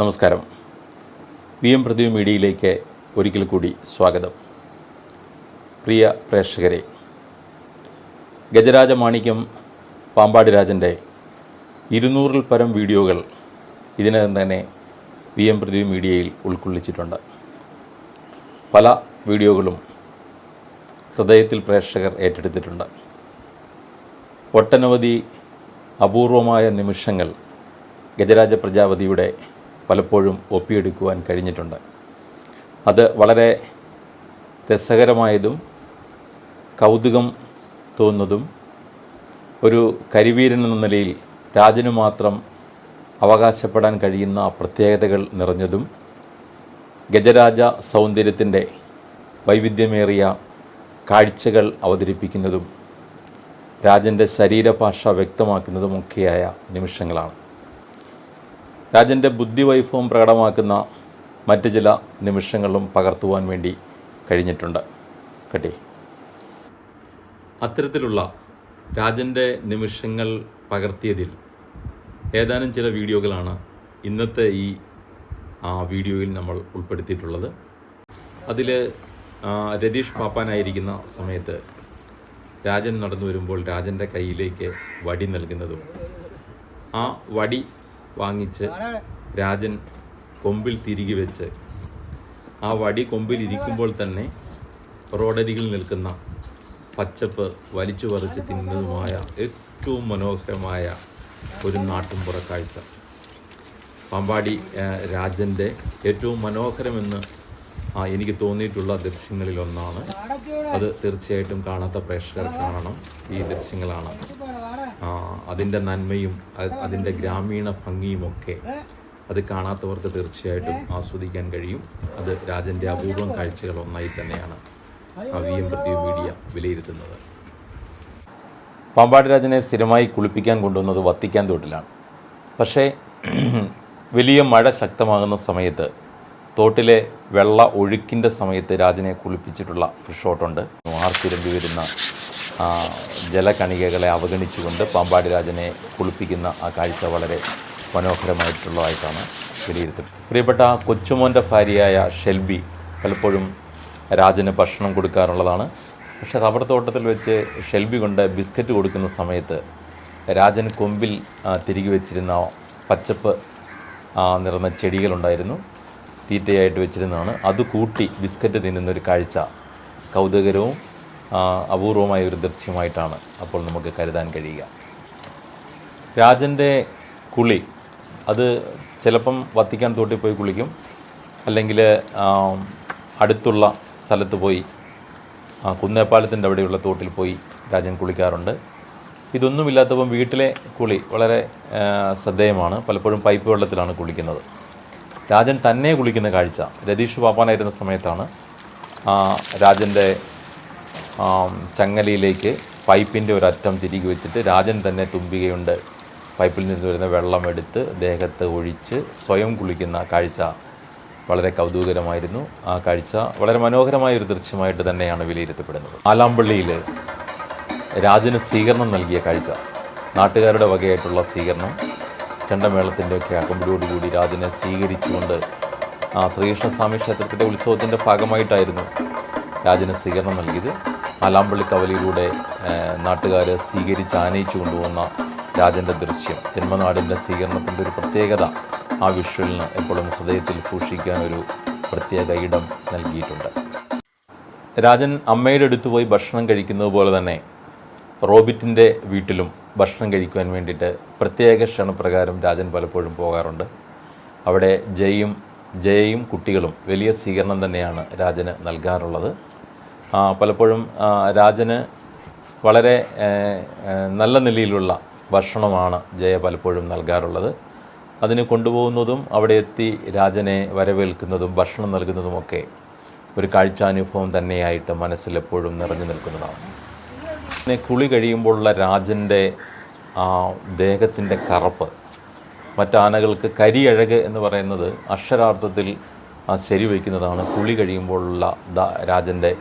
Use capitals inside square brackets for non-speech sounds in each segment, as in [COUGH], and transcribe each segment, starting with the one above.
നമസ്കാരം. V M പ്രതിവ് മീഡിയയിലേക്ക് ഒരിക്കൽ കൂടി സ്വാഗതം. പ്രിയ പ്രേക്ഷകരെ ഗജരാജ മാണിക്യം പാമ്പാടി രാജന്റെ ഇരുന്നൂറിൽ പരം വീഡിയോകൾ ഇതിനകം തന്നെ വി എം പ്രതിവ് മീഡിയയിൽ ഉൾക്കൊള്ളിച്ചിട്ടുണ്ട്. പല വീഡിയോകളും ഹൃദയത്തിൽ പ്രേക്ഷകർ ഏറ്റെടുത്തിട്ടുണ്ട്. ഒട്ടനവധി അപൂർവമായ നിമിഷങ്ങൾ ഗജരാജ പ്രജാപതിയുടെ പലപ്പോഴും ഒപ്പിയെടുക്കുവാൻ കഴിഞ്ഞിട്ടുണ്ട്. അത് വളരെ രസകരമായതും കൗതുകം തോന്നുന്നതും ഒരു കരിവീരൻ എന്ന നിലയിൽ രാജന് മാത്രം അവകാശപ്പെടാൻ കഴിയുന്ന പ്രത്യേകതകൾ നിറഞ്ഞതും ഗജരാജ സൗന്ദര്യത്തിന്റെ വൈവിധ്യമേറിയ കാഴ്ചകൾ അവതരിപ്പിക്കുന്നതും രാജന്റെ ശരീരഭാഷ വ്യക്തമാക്കുന്നതുമൊക്കെയായ നിമിഷങ്ങളാണ്. രാജന്റെ ബുദ്ധിവൈഭവം പ്രകടമാക്കുന്ന മറ്റ് ചില നിമിഷങ്ങളും പകർത്തുവാൻ വേണ്ടി കഴിഞ്ഞിട്ടുണ്ട്. കട്ടി. അത്തരത്തിലുള്ള രാജന്റെ നിമിഷങ്ങൾ പകർത്തിയതിൽ ഏതാനും ചില വീഡിയോകളാണ് ഇന്നത്തെ ഈ വീഡിയോയിൽ നമ്മൾ ഉൾപ്പെടുത്തിയിട്ടുള്ളത്. അതിൽ രതീഷ് പാപ്പാനായിരിക്കുന്ന സമയത്ത് രാജൻ നടന്നു വരുമ്പോൾ രാജന്റെ കയ്യിലേക്ക് വടി നൽകുന്നതും ആ വടി വാങ്ങിച്ച് രാജൻ കൊമ്പിൽ തിരികെ വെച്ച് ആ വടി കൊമ്പിൽ ഇരിക്കുമ്പോൾ തന്നെ റോഡരികിൽ നിൽക്കുന്ന പച്ചപ്പ് വലിച്ചു പറിച്ച് തിന്നുന്നതുമായ ഏറ്റവും മനോഹരമായ ഒരു നാട്ടുംപുറ കാഴ്ച. പാമ്പാടി രാജന്റെ ഏറ്റവും മനോഹരമെന്ന് എനിക്ക് തോന്നിയിട്ടുള്ള ദൃശ്യങ്ങളിലൊന്നാണ്. അത് തീർച്ചയായിട്ടും കാണാത്ത പ്രേക്ഷകർ കാണണം. ഈ ദൃശ്യങ്ങളാണ്. ആ, അതിന്റെ നന്മയും അതിന്റെ ഗ്രാമീണ ഭംഗിയുമൊക്കെ അത് കാണാത്തവർക്ക് തീർച്ചയായിട്ടും ആസ്വദിക്കാൻ കഴിയും. അത് രാജന്റെ അപൂർവം കാഴ്ചകൾ ഒന്നായി തന്നെയാണ് അവിയും പ്രത്യേക മീഡിയ വിലയിരുത്തുന്നത്. പാമ്പാടി രാജനെ സ്ഥിരമായി കുളിപ്പിക്കാൻ കൊണ്ടുവന്നത് വത്തിക്കാൻ തോട്ടിലാണ്. പക്ഷേ [CLEARS THROAT] വലിയ മഴ ശക്തമാകുന്ന സമയത്ത് തോട്ടിലെ വെള്ള ഒഴുക്കിന്റെ സമയത്ത് രാജനെ കുളിപ്പിച്ചിട്ടുള്ള ഒരു ഷോട്ടുണ്ട് ആർത്തിരമ്പി വരുന്ന ജലകണികകളെ അവഗണിച്ചുകൊണ്ട് പാമ്പാടി രാജനെ കുളിപ്പിക്കുന്ന ആ കാഴ്ച വളരെ മനോഹരമായിട്ടുള്ളതായിട്ടാണ് വിലയിരുത്തുന്നത് പ്രിയപ്പെട്ട കൊച്ചുമോന്റെ ഭാര്യയായ ഷെൽബി പലപ്പോഴും രാജന് ഭക്ഷണം കൊടുക്കാറുള്ളതാണ്. പക്ഷേ റബ്ബർ തോട്ടത്തിൽ വെച്ച് ഷെൽബി കൊണ്ട് ബിസ്ക്കറ്റ് കൊടുക്കുന്ന സമയത്ത് രാജൻ കൊമ്പിൽ തിരികെ വെച്ചിരുന്ന പച്ചപ്പ് നിറഞ്ഞ ചെടികളുണ്ടായിരുന്നു. തീറ്റയായിട്ട് വെച്ചിരുന്നതാണ്. അത് കൂട്ടി ബിസ്ക്കറ്റ് തിന്നുന്ന ഒരു കാഴ്ച കൗതുകരവും അപൂർവമായ ഒരു ദൃശ്യമായിട്ടാണ് അപ്പോൾ നമുക്ക് കരുതാൻ കഴിയുക. രാജന്റെ കുളി അത് ചിലപ്പം വത്തിക്കാൻ തോട്ടിൽ പോയി കുളിക്കും. അല്ലെങ്കിൽ അടുത്തുള്ള സ്ഥലത്ത് പോയി കുന്നേപ്പാലത്തിന്റെ അവിടെയുള്ള തോട്ടിൽ പോയി രാജൻ കുളിക്കാറുണ്ട്. ഇതൊന്നുമില്ലാത്തപ്പം വീട്ടിലെ കുളി വളരെ ശ്രദ്ധേയമാണ്. പലപ്പോഴും പൈപ്പ് വെള്ളത്തിലാണ് കുളിക്കുന്നത്. രാജൻ തന്നെ കുളിക്കുന്ന കാഴ്ച. രതീഷ് പാപ്പാനായിരുന്ന സമയത്താണ് രാജന്റെ ചങ്ങലയിലേക്ക് പൈപ്പിന്റെ ഒരറ്റം തിരികെ വെച്ചിട്ട് രാജൻ തന്നെ തുമ്പികയുണ്ട്. പൈപ്പിൽ നിന്ന് വരുന്ന വെള്ളമെടുത്ത് ദേഹത്ത് ഒഴിച്ച് സ്വയം കുളിക്കുന്ന കാഴ്ച വളരെ കൗതുകരമായിരുന്നു ആ കാഴ്ച വളരെ മനോഹരമായ ഒരു ദൃശ്യമായിട്ട് തന്നെയാണ് വിലയിരുത്തപ്പെടുന്നത്. ആലാമ്പള്ളിയിൽ രാജന് സ്വീകരണം നൽകിയ കാഴ്ച. നാട്ടുകാരുടെ വകയായിട്ടുള്ള സ്വീകരണം. ചെണ്ടമേളത്തിന്റെ ഒക്കെ അകമ്പടിയോടുകൂടി രാജനെ സ്വീകരിച്ചുകൊണ്ട് ആ ശ്രീകൃഷ്ണസ്വാമി ക്ഷേത്രത്തിന്റെ ഉത്സവത്തിന്റെ ഭാഗമായിട്ടായിരുന്നു രാജന് സ്വീകരണം നൽകിയത്. ആലാമ്പള്ളി കവലയിലൂടെ നാട്ടുകാർ സ്വീകരിച്ച് ആനയിച്ചു കൊണ്ടുപോകുന്ന രാജന്റെ ദൃശ്യം ജന്മനാടിന്റെ സ്വീകരണത്തിന്റെ ഒരു പ്രത്യേകത ആ വിഷ്വലിന് എപ്പോഴും ഹൃദയത്തിൽ സൂക്ഷിക്കാൻ ഒരു പ്രത്യേക ഇടം നൽകിയിട്ടുണ്ട്. രാജൻ അമ്മയുടെ അടുത്ത് പോയി ഭക്ഷണം കഴിക്കുന്നത് പോലെ തന്നെ റോബിറ്റിന്റെ വീട്ടിലും ഭക്ഷണം കഴിക്കുവാൻ വേണ്ടിയിട്ട് പ്രത്യേക ക്ഷണപ്രകാരം രാജൻ പലപ്പോഴും പോകാറുണ്ട്. അവിടെ ജയും ജയയും കുട്ടികളും വലിയ സ്വീകരണം തന്നെയാണ് രാജന് നൽകാറുള്ളത്. പലപ്പോഴും രാജന് വളരെ നല്ല നിലയിലുള്ള ഭക്ഷണമാണ് ജയ പലപ്പോഴും നൽകാറുള്ളത്. അതിന് കൊണ്ടുപോകുന്നതും അവിടെ എത്തി രാജനെ വരവേൽക്കുന്നതും ഭക്ഷണം നൽകുന്നതുമൊക്കെ ഒരു കാഴ്ചാനുഭവം തന്നെയായിട്ട് മനസ്സിലെപ്പോഴും നിറഞ്ഞു നിൽക്കുന്നതാണ്. പിന്നെ കുളി കഴിയുമ്പോഴുള്ള രാജന്റെ ആ ദേഹത്തിന്റെ കറപ്പ് മറ്റാനകൾക്ക് കരിയഴക് എന്ന് പറയുന്നത് അക്ഷരാർത്ഥത്തിൽ ശരി വയ്ക്കുന്നതാണ്. കുളി കഴിയുമ്പോഴുള്ള രാജന്റെ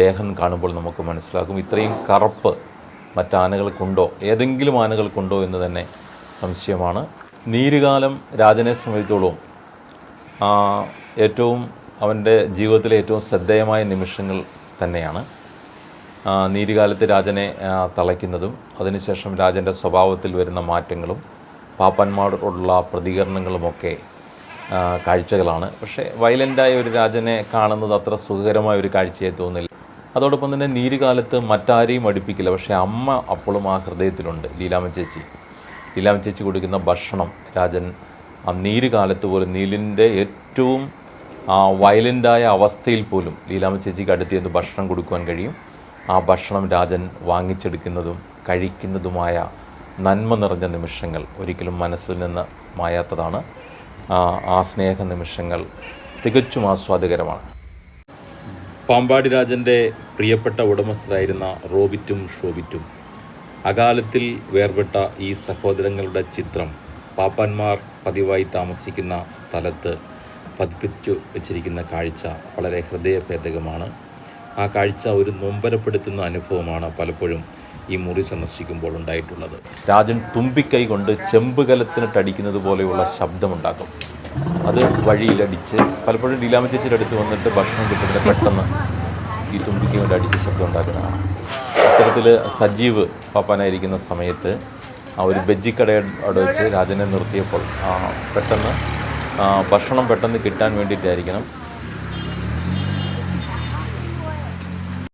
ദേഹം കാണുമ്പോൾ നമുക്ക് മനസ്സിലാക്കും ഇത്രയും കറുപ്പ് മറ്റാനകൾക്കുണ്ടോ? ഏതെങ്കിലും ആനകൾക്കുണ്ടോ എന്ന് തന്നെ സംശയമാണ്. നീരുകാലം രാജനെ സംബന്ധിച്ചോളം ഏറ്റവും അവന്റെ ജീവിതത്തിലെ ഏറ്റവും ശ്രദ്ധേയമായ നിമിഷങ്ങൾ തന്നെയാണ്. ആ, നീരുകാലത്ത് രാജനെ തളയ്ക്കുന്നതും അതിനുശേഷം രാജന്റെ സ്വഭാവത്തിൽ വരുന്ന മാറ്റങ്ങളും പാപ്പന്മാരോടുള്ള പ്രതികരണങ്ങളുമൊക്കെ കാഴ്ചകളാണ്. പക്ഷേ വയലന്റായ ഒരു രാജനെ കാണുന്നത് അത്ര സുഖകരമായ ഒരു കാഴ്ചയായി തോന്നില്ല. അതോടൊപ്പം തന്നെ നീരുകാലത്ത് മറ്റാരെയും അടുപ്പിക്കില്ല. പക്ഷേ അമ്മ അപ്പോഴും ആ ഹൃദയത്തിലുണ്ട്. ലീലാമ ചേച്ചി. ലീലാമ ചേച്ചി കൊടുക്കുന്ന ഭക്ഷണം രാജൻ ആ നീരുകാലത്ത് പോലും നീലിന്റെ ഏറ്റവും വയലന്റായ അവസ്ഥയിൽ പോലും ലീലാമ ചേച്ചിക്ക് അടുത്ത് ഭക്ഷണം കൊടുക്കുവാൻ കഴിയും. ആ ഭക്ഷണം രാജൻ വാങ്ങിച്ചെടുക്കുന്നതും കഴിക്കുന്നതുമായ നന്മ നിറഞ്ഞ നിമിഷങ്ങൾ ഒരിക്കലും മനസ്സിൽ നിന്ന് മായാത്തതാണ്. ആ, സ്നേഹ നിമിഷങ്ങൾ തികച്ചും ആസ്വാദകരമാണ്. പാമ്പാടി രാജന്റെ പ്രിയപ്പെട്ട ഉടമസ്ഥരായിരുന്ന റോബിറ്റും ഷോബിറ്റും. അകാലത്തിൽ വേർപെട്ട ഈ സഹോദരങ്ങളുടെ ചിത്രം പാപ്പാന്മാർ പതിവായി താമസിക്കുന്ന സ്ഥലത്ത് പതിപ്പിച്ചു വച്ചിരിക്കുന്ന കാഴ്ച വളരെ ഹൃദയഭേദകമാണ്. ആ കാഴ്ച ഒരു നൊമ്പരപ്പെടുത്തുന്ന അനുഭവമാണ് പലപ്പോഴും ഈ മുറി സന്ദർശിക്കുമ്പോൾ ഉണ്ടായിട്ടുള്ളത്. രാജൻ തുമ്പിക്കൈ കൊണ്ട് ചെമ്പുകലത്തിനിട്ടടിക്കുന്നത് പോലെയുള്ള ശബ്ദമുണ്ടാക്കും. അത് വഴിയിലടിച്ച് പലപ്പോഴും ലീലാമച്ചേച്ചിയുടെ അടുത്ത് വന്നിട്ട് ഭക്ഷണം കിട്ടുന്നത് പെട്ടെന്ന് ഈ തുമ്പിക്കൈ കൊണ്ട് അടിച്ച് ശബ്ദം ഉണ്ടാക്കുന്നതാണ്. ഇത്തരത്തിൽ സജീവ് പാപ്പാനായിരിക്കുന്ന സമയത്ത് ആ ഒരു ബജ്ജിക്കട അവിടെ വെച്ച് രാജനെ നിർത്തിയപ്പോൾ പെട്ടെന്ന് ഭക്ഷണം പെട്ടെന്ന് കിട്ടാൻ വേണ്ടിയിട്ടായിരിക്കണം.